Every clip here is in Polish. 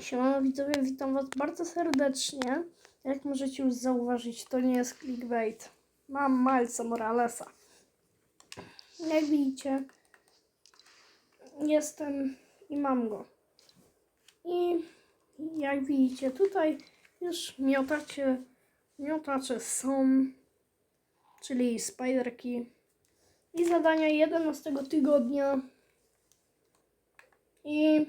Siemano widzowie, witam was bardzo serdecznie. Jak możecie już zauważyć, to nie jest clickbait. Mam Milesa Moralesa. Jak widzicie, jestem i mam go. I jak widzicie, tutaj już miotacie, miotacze są, czyli spiderki. I zadania 11 tygodnia. I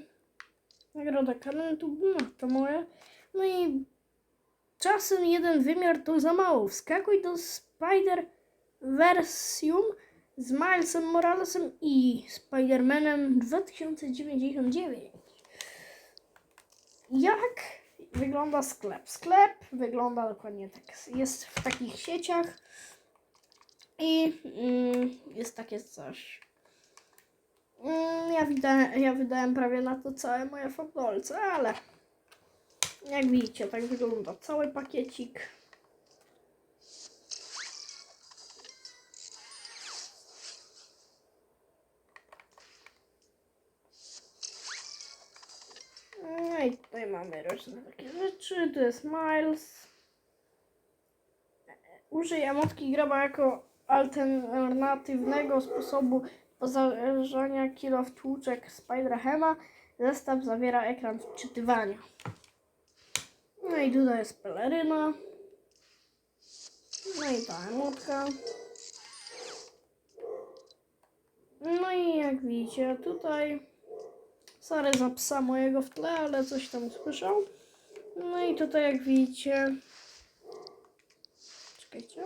Nagroda talentu, no to moje. No i czasem jeden wymiar to za mało. Wskakuj do Spider Versium z Milesem Moralesem i Spidermanem 2099. Jak wygląda sklep? Sklep wygląda dokładnie tak. Jest w takich sieciach i mm, jest takie coś. Mm, Ja, ja wydałem prawie na to całe moje fabdolce, ale jak widzicie, tak wygląda cały pakiecik. No i tutaj mamy różne takie rzeczy. Tu jest Miles. Użyj emotki graba jako alternatywnego sposobu pozależania kilo wtłuczek Spiderhema. Zestaw zawiera ekran wczytywania. No i tutaj jest peleryna. No i ta emotka. No i jak widzicie tutaj sorry za psa mojego w tle, ale coś tam słyszał. No i tutaj jak widzicie czekajcie.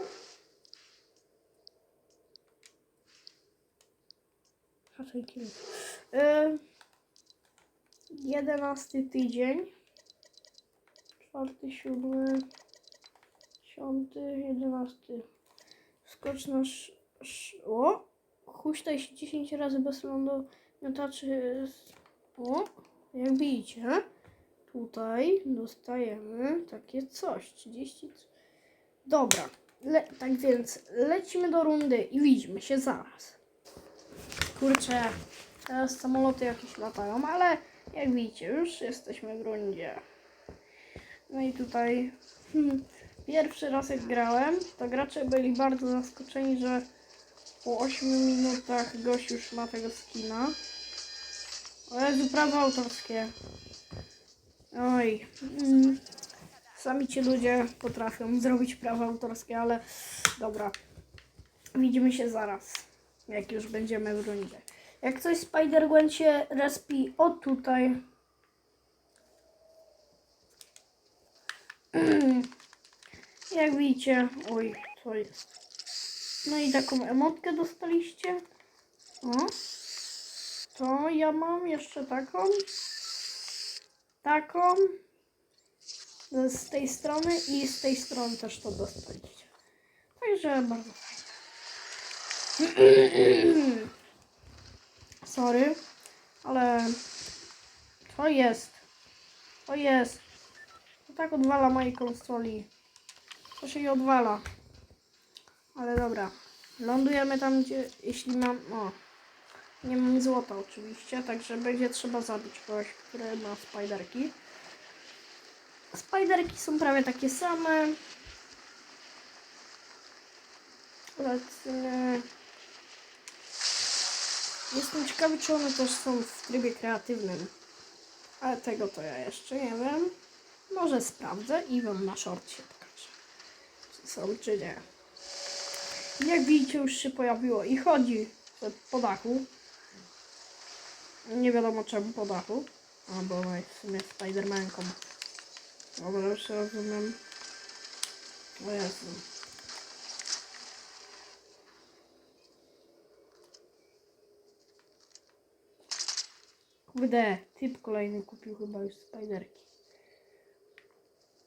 Yy, jedenasty tydzień. Czwarty, siódmy, piąty, jedenasty. Skocz na sz, sz, O! Huśtaj się 10 razy bez lądu miotaczy. z- O! Jak widzicie, tutaj dostajemy takie coś. 33. Dobra. Le, tak więc lecimy do rundy i widzimy się zaraz. Kurczę, teraz samoloty jakieś latają, ale jak widzicie, już jesteśmy w rundzie. No i tutaj hmm, pierwszy raz jak grałem, to gracze byli bardzo zaskoczeni, że po 8 minutach gość już ma tego skina. O Jezu, prawa autorskie. Oj. Mm. Sami ci ludzie potrafią zrobić prawa autorskie, ale dobra. Widzimy się zaraz, jak już będziemy w rundzie. Jak coś Spider-Gwen się respi o tutaj. Jak widzicie, oj, co jest. No i taką emotkę dostaliście. O. To ja mam jeszcze taką. Taką. Z tej strony i z tej strony też to dostaliście. Także bardzo. Sorry, ale to jest. To jest. To tak odwala mojej konsoli. To się jej odwala. Ale dobra. Lądujemy tam, gdzie jeśli mam. O. Nie mam złota oczywiście, także będzie trzeba zabić kogoś, który ma spiderki. Spiderki są prawie takie same. Lecimy. Jestem ciekawy, czy one też są w trybie kreatywnym. Ale tego to ja jeszcze nie wiem. Może sprawdzę i wam na short się pokażę. Czy są, czy nie. Jak widzicie, już się pojawiło i chodzi po dachu. Nie wiadomo czemu po dachu. A, bo w sumie Spidermanką. Dobra, już rozumiem. O Jezu. Kurde, typ kolejny kupił chyba już Spiderki.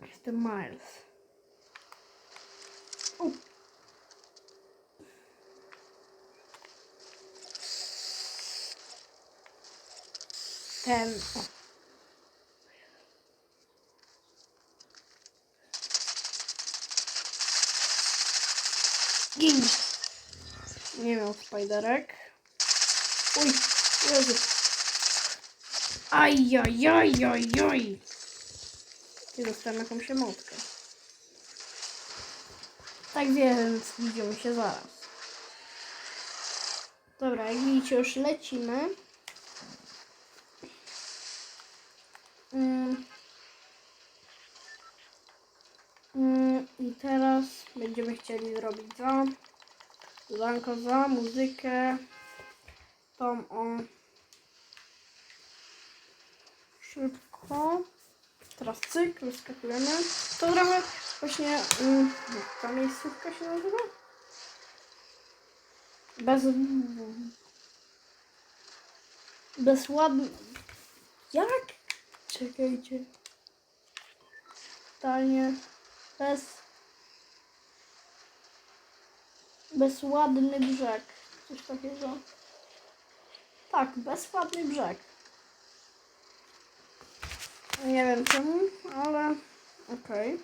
Jestem Miles. O. Ten. O. Nie miał spiderek. Uj, Jezu. Ajajajajaj. I dostałem jakąś emotkę. Tak więc widzimy się zaraz. Dobra, jak widzicie już lecimy. Mm. Mm, I teraz będziemy chcieli zrobić za zadanko za muzykę tą o szybko. Teraz cyk, wyskakujemy. To trochę właśnie mm, ta miejscówka się nazywa? Bez bezładny jak? Czekajcie. Totalnie bez bezładny brzeg. Coś takiego. Tak, bezładny brzeg. Nie wiem czemu, ale okej.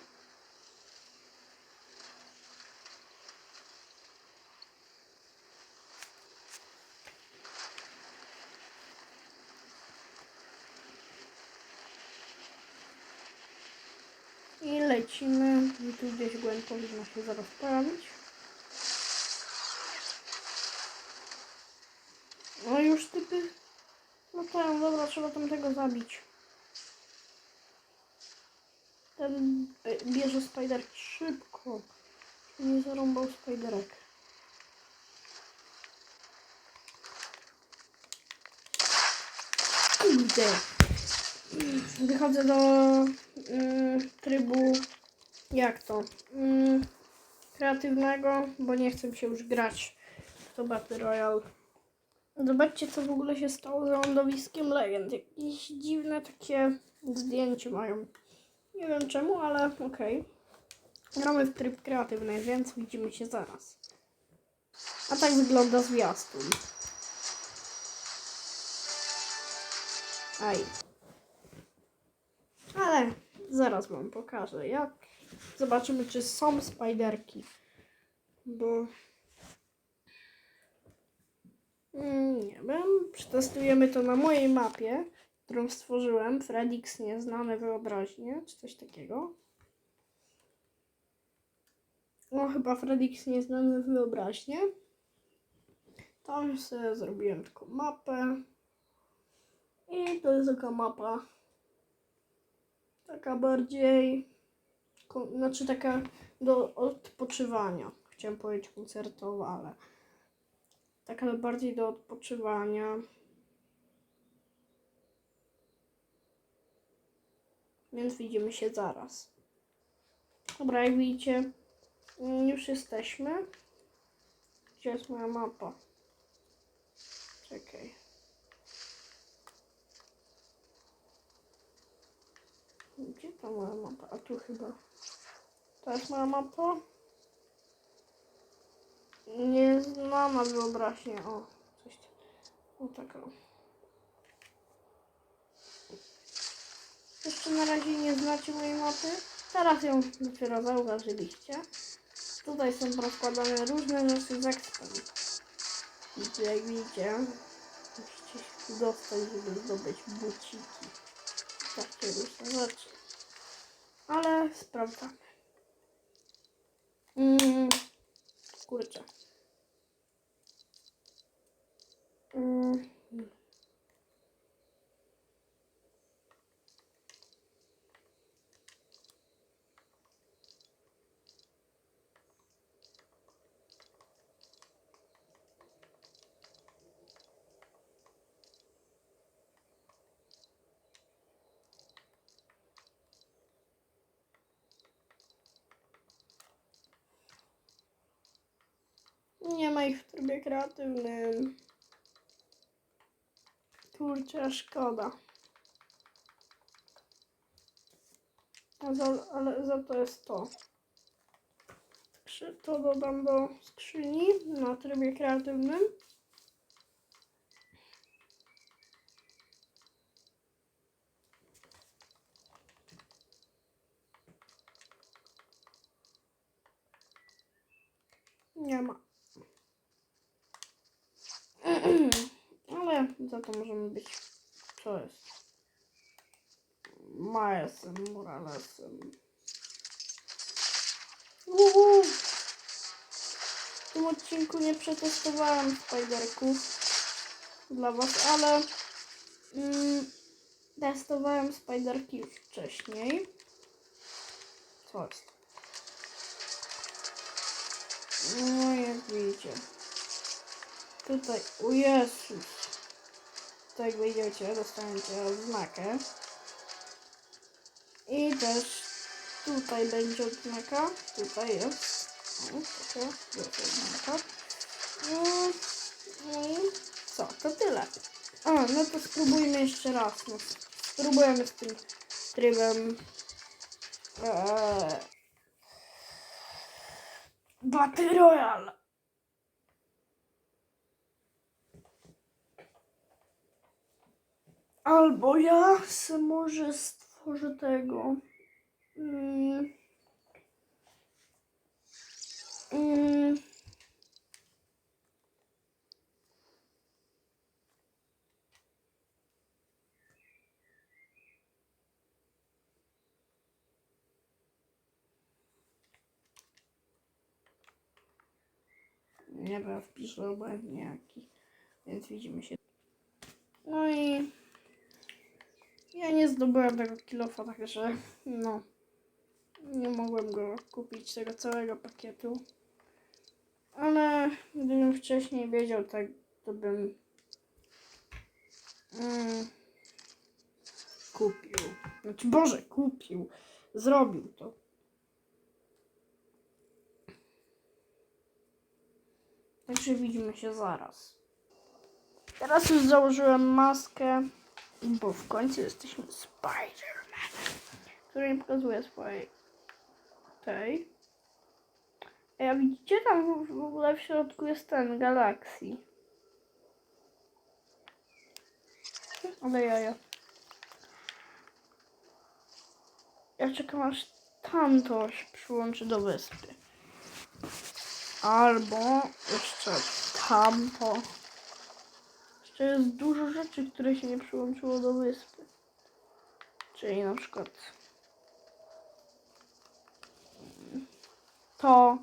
I lecimy. I tu gdzieś Gwen powinna się zaraz pojawić. No już typy. No tak, dobra, trzeba tam tego zabić. Ten e, bierze spiderki szybko. Nie zarąbał spiderek. Kurde. Wychodzę do mm, trybu jak to? Mm, kreatywnego, bo nie chcę się już grać w to Battle Royale. Zobaczcie, co w ogóle się stało z lądowiskiem Legend. Jakieś dziwne takie zdjęcie mają. Nie wiem czemu, ale okej. Gramy w tryb kreatywny, więc widzimy się zaraz. A tak wygląda zwiastun. Aj. Ale zaraz wam pokażę jak. Zobaczymy czy są spiderki. Bo... Mm, Nie wiem. Przetestujemy to na mojej mapie, którą stworzyłem. Fredix Nieznane Wyobraźnie, czy coś takiego. No chyba Fredix Nieznane Wyobraźnie. Tam sobie zrobiłem taką mapę. I to jest taka mapa. Taka bardziej. Znaczy taka do odpoczywania. Chciałem powiedzieć koncertowa, ale. Taka bardziej do odpoczywania. Więc widzimy się zaraz. Dobra, jak widzicie, mm, już jesteśmy. Gdzie jest moja mapa? Czekaj. Gdzie ta moja mapa? A tu chyba. To jest moja mapa? Nieznana wyobraźnia. O, coś. O taka. Jeszcze na razie nie znacie mojej mapy. Teraz ją dopiero zauważyliście. Tutaj są rozkładane różne rzeczy z ekspem. I jak widzicie, musicie się dostać, żeby zdobyć buciki. Takie różne rzeczy. Ale sprawdzamy. Mm, kurczę. Mm. Nie ma ich w trybie kreatywnym. Kurczę, szkoda. Za, ale za to jest to. To dodam do skrzyni na trybie kreatywnym. Nie ma. Za to możemy być. Co jest? Milesem Moralesem. Uhu. W tym odcinku nie przetestowałem Spiderków dla Was, ale mm, testowałem Spiderki już wcześniej. Co jest? No jak widzicie. Tutaj, o Jezus. Tutaj jak wyjdziecie, dostaniecie odznakę. I też tutaj będzie odznaka. Tutaj jest. O, taka, jest odznaka. No, no i co, to tyle. A, no to spróbujmy jeszcze raz. No, spróbujemy z tym trybem. Eee, Battle Royale. Albo ja se może stworzę tego. Mm. Mm. Nie wiem, wpiszę obłędnie jaki. Więc widzimy się. No i zdobyłem tego kilofa, także no. Nie mogłem go kupić tego całego pakietu. Ale gdybym wcześniej wiedział, tak to bym mm, kupił. Znaczy, Boże, kupił. Zrobił to. Także widzimy się zaraz. Teraz już założyłem maskę, bo w końcu jesteśmy Spider-Man, który nie pokazuje swojej tej. Ej, a widzicie tam w- w ogóle w środku jest ten galaksji. Ale jaja. Ja czekam aż tamto się przyłączy do wyspy. Albo jeszcze tamto. Jeszcze jest dużo rzeczy, które się nie przyłączyło do wyspy. Czyli na przykład to,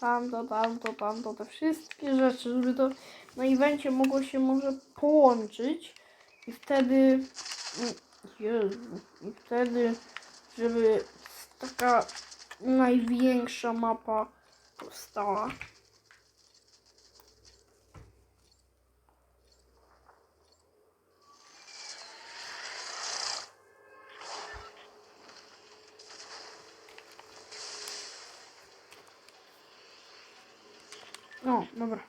tamto, tamto, tamto, te wszystkie rzeczy, żeby to na evencie mogło się może połączyć i wtedy, Jezu, i wtedy, żeby taka największa mapa powstała. O, dobra.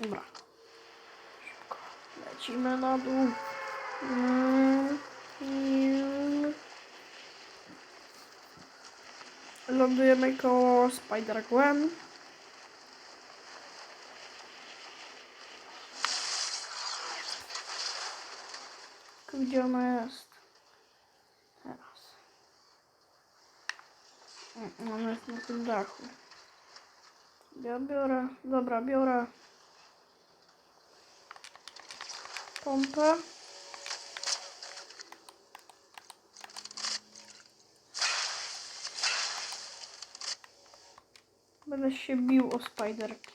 Dobra. Szybko. Lecimy na dół. Lądujemy koło Spider-Gwen. Tylko Gdzie ona jest? Teraz. Mm, Ona jest na tym dachu. Ja biorę, dobra, biorę pompę. Będę się bił o spiderki.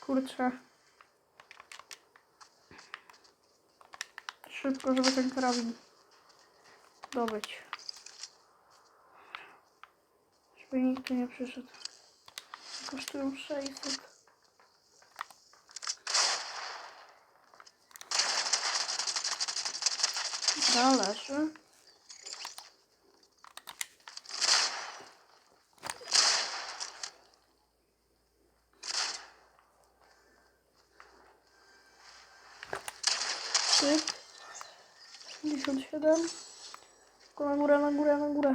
Kurczę. Szybko, żeby ten karabin zdobyć. Żeby nikt tu nie przyszedł. Kosztują 600. Dobra. siedem. Szybko na górę, na górę, na górę.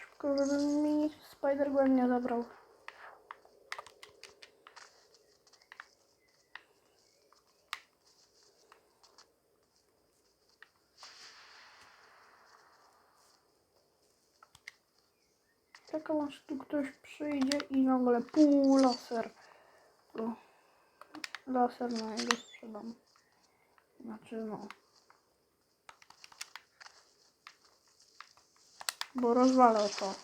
Szybko, żeby mi Spider-Gwen nie zabrał. Czekam aż tu ktoś przyjdzie i nagle pół laser. Laser na jego sprzedam. Znaczy no. Bo rozwalę to.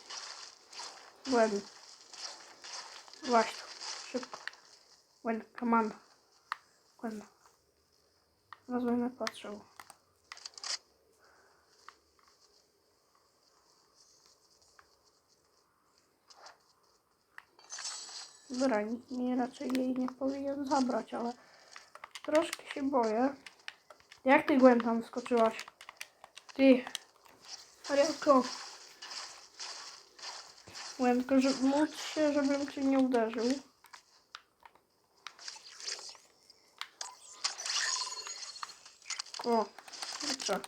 Gwen. Właśnie, szybko. Gwen, come on. Będę patrzył. Dobra, nikt mnie raczej jej nie powinien zabrać, ale troszkę się boję. Jak ty Gwen tam skoczyłaś? Ty. Arielko. Gwen, tylko że módl się, żebym cię nie uderzył. O, dobrze.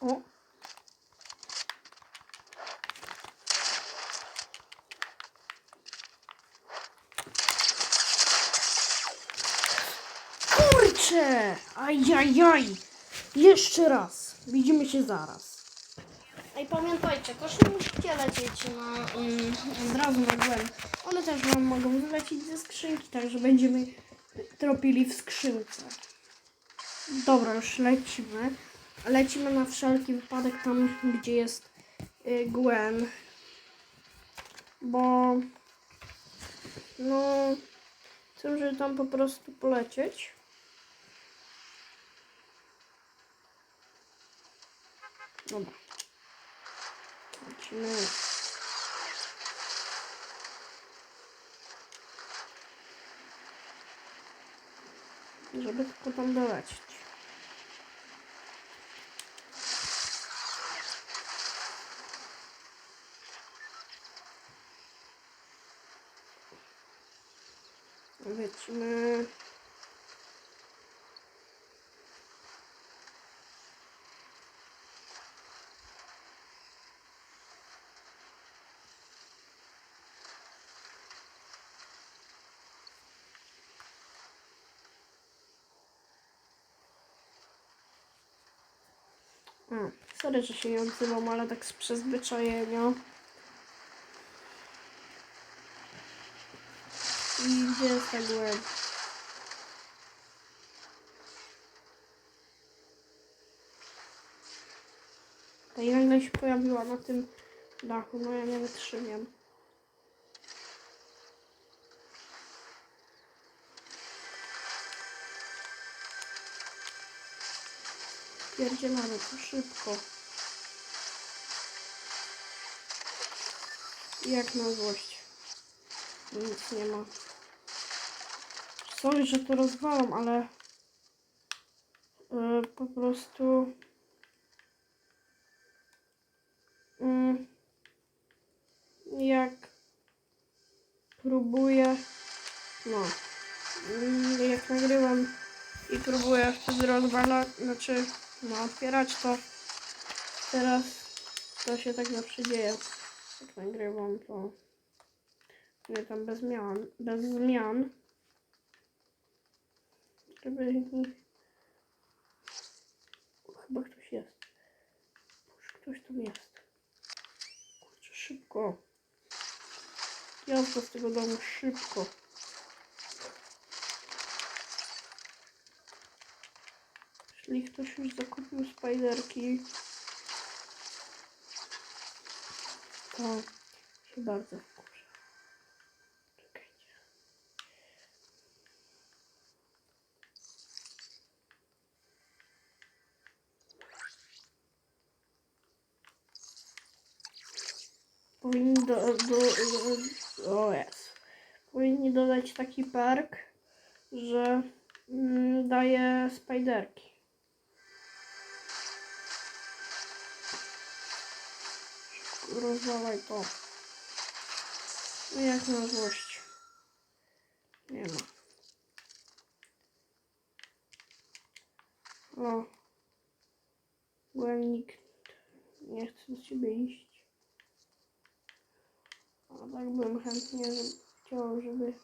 O. Kurczę! Ajajaj! Jeszcze raz. Widzimy się zaraz. I pamiętajcie, nie musicie lecieć na, um, od razu na Gwen. One też wam mogą wylecieć ze skrzynki, także będziemy tropili w skrzynce. Dobra, już lecimy. Lecimy na wszelki wypadek tam, gdzie jest y, Gwen. Bo no chcę, żeby tam po prostu polecieć. Dobra. Lecimy. Żeby tylko tam dolecieć. Lecimy. A, sorry, że się nie odzywam, ale tak z przyzwyczajenia. I gdzie jest ta? Ta i nagle się pojawiła na tym dachu, no ja nie wytrzymam. Pierdzielamy to szybko. Jak na złość. Nic nie ma. Sorry, że to rozwalam, ale yy, po prostu yy, jak próbuję no yy, jak nagrywam i próbuję wtedy rozwalać, znaczy no otwierać to teraz to się tak zawsze dzieje jak nagrywam to nie tam bez zmian, bez zmian. Żeby. Chyba ktoś jest. Ktoś tam jest. Kurczę, szybko. Jazda z tego domu, szybko. Jeśli ktoś już zakupił spajderki, to się bardzo wkurzę. Czekajcie. Powinni do, do, do o jest. Powinni dodać taki perk, że mm, daje spajderki. Rozwalaj to. No jak na złość. Nie ma. O. Byłem nikt. Nie chcę z ciebie iść. A tak bym chętnie chciał, żeby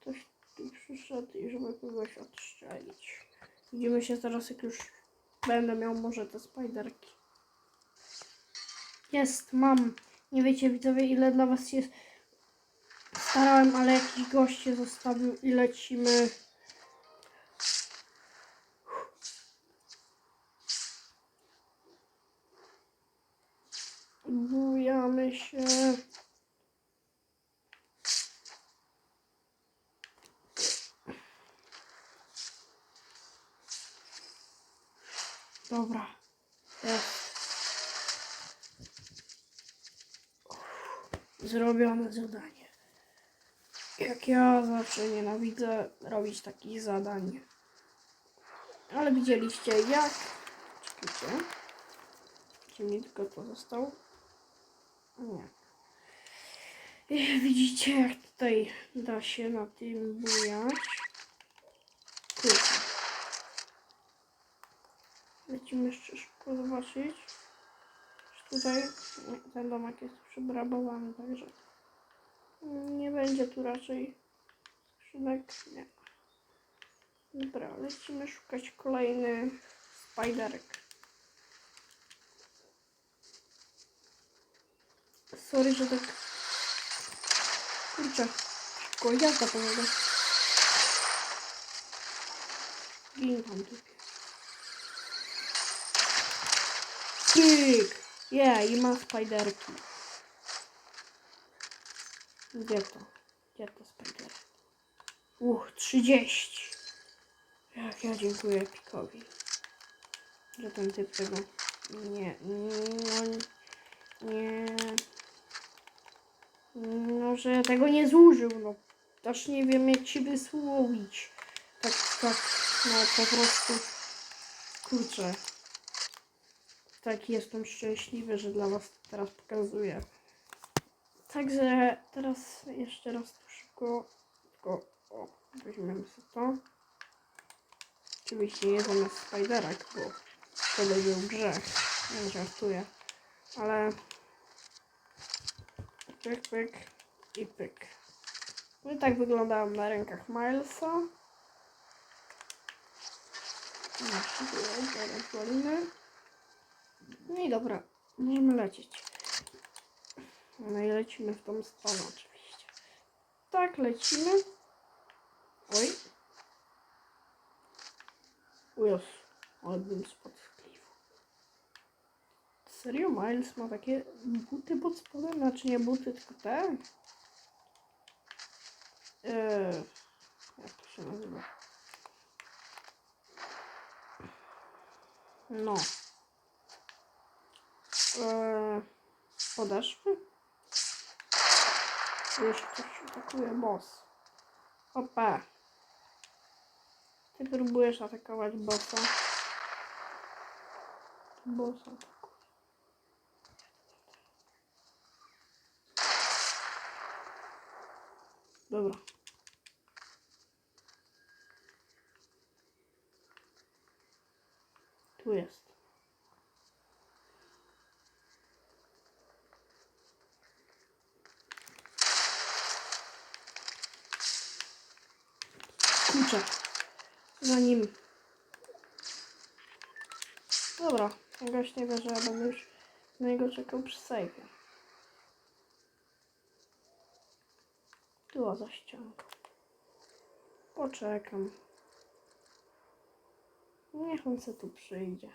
ktoś tu przyszedł i żeby kogoś odstrzelić. Widzimy się zaraz, jak już będę miał może te spajderki. Jest, mam. Nie wiecie widzowie, ile dla was się starałem, ale jakiś gość się zostawił i lecimy. Bujamy się. Dobra. Jest. Zrobione zadanie. Jak ja zawsze nienawidzę robić takich zadań. Ale widzieliście jak. Czekajcie. Czy mi tylko to zostało? Nie. Widzicie jak tutaj da się na tym bujać. Kurczę. Lecimy jeszcze szybko zobaczyć. Tutaj ten domek jest przebrabowany, także nie będzie tu raczej skrzynek. Nie. Dobra, lecimy szukać kolejny spiderek. Sorry, że tak... Kurczę, szybko jazda pomaga. Gin tam tu. Yeah, i ma spiderki. Gdzie to? Gdzie to spider? Uch, 30. Jak ja dziękuję Pikowi. Że ten typ tego nie, no, nie, no, że tego nie zużył, no. Też nie wiem jak ci wysłowić. Tak, tak, no po prostu, kurczę. Tak jestem szczęśliwy, że dla was to teraz pokazuję. Także teraz jeszcze raz tu szybko, tylko o, weźmiemy sobie to. Oczywiście nie zamiast spiderek, bo to by był grzech. Nie żartuję. Ale pyk, pyk i pyk. No i tak wyglądają na rękach Milesa. Teraz wolimy. No i dobra, możemy lecieć. No i lecimy w tą stronę oczywiście. Tak, lecimy. Oj. Jezu, ale bym spadł z klifu. Serio? Miles ma takie buty pod spodem? Znaczy nie buty, tylko te? Eee, jak to się nazywa? No. Eee, podeszwy? Już ktoś atakuje boss. Opa. Ty próbujesz atakować bossa. Bossa atakuje. Dobra. Tu jest. Kurczę. Za nim. Dobra. Gość nie wie, że ja będę już na niego czekał przy sejfie. Tu za ścianką. Poczekam. Niech on se tu przyjdzie.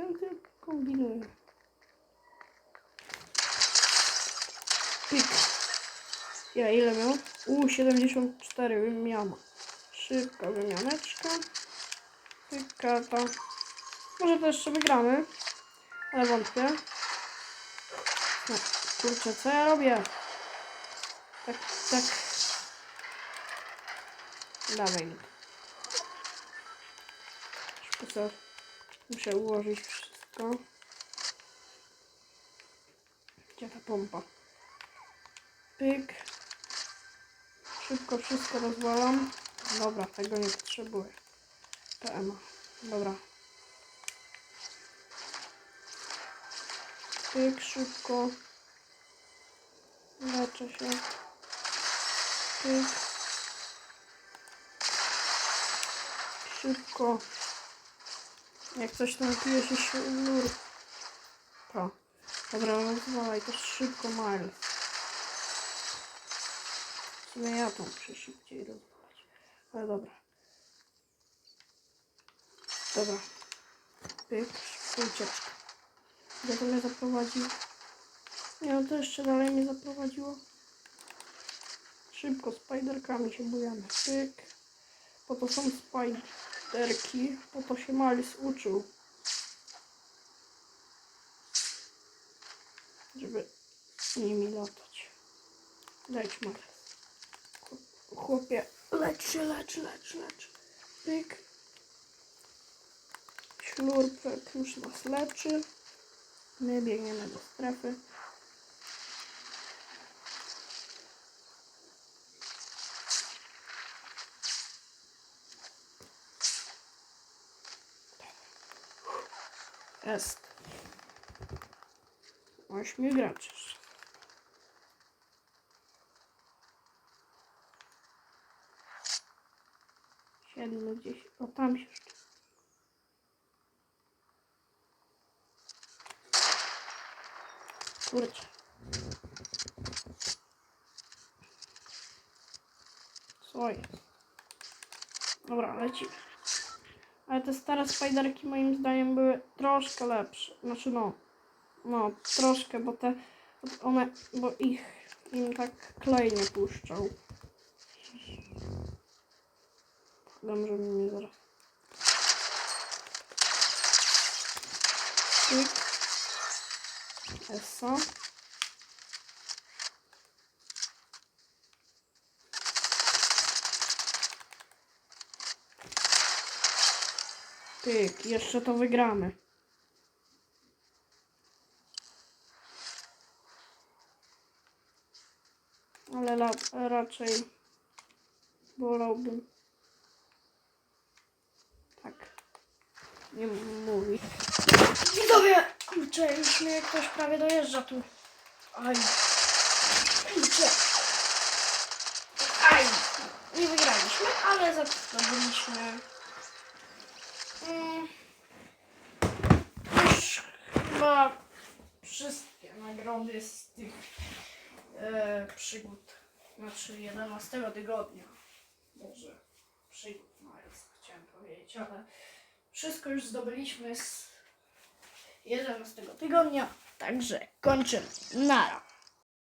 Co ten typ kombinuje? Pik. Ja ile miał? U, 74 wymiana. Szybka wymianeczka. Pyka to. Może to jeszcze wygramy. Ale wątpię. No, kurczę, co ja robię? Tak, tak. Dawaj. Szybko sobie muszę ułożyć wszystko. Gdzie ta pompa? Pyk. Szybko wszystko rozwalam. Dobra, tego nie potrzebuję. PM. Dobra. Pyk, szybko. Leczę się. Pyk. Szybko. Jak coś tam pije się sznur. To. Dobra, rozwalaj to szybko, Miles. Sumie ja to muszę szybciej rozwalać. Ale dobra. Dobra. Pyk, ucieczka. Gdzie mnie zaprowadził? Nie, no to jeszcze dalej mnie zaprowadziło. Szybko, spiderkami się bujamy. Pyk. Po to są spiderki. Po to się Miles uczył. Żeby nimi latać. Miles. Chłopie, lecz się, lecz, lecz, lecz. Pyk. Ślurpek już nas leczy. My biegniemy do strefy. Jest. Ośmiu graczy. Siedmiu gdzieś. O tam się jeszcze. Kurczę. Co jest? Dobra, lecimy. Ale te stare spiderki moim zdaniem były troszkę lepsze. Znaczy no, no troszkę, bo te one, bo ich im tak klej nie puszczał. Dam, żeby mnie zaraz. Pyk. Jeszcze to wygramy. Ale raczej wolałbym tak nie mówić. Widzowie, kurczę, już mnie ktoś prawie dojeżdża tu. Aj, kurczę. Aj, nie wygraliśmy, ale za to zdobyliśmy. Mm, Już chyba wszystkie nagrody z tych e, przygód, znaczy 11 tygodnia. Może przygód Miles chciałem powiedzieć, ale wszystko już zdobyliśmy z 11 tygodnia, także kończymy. Nara.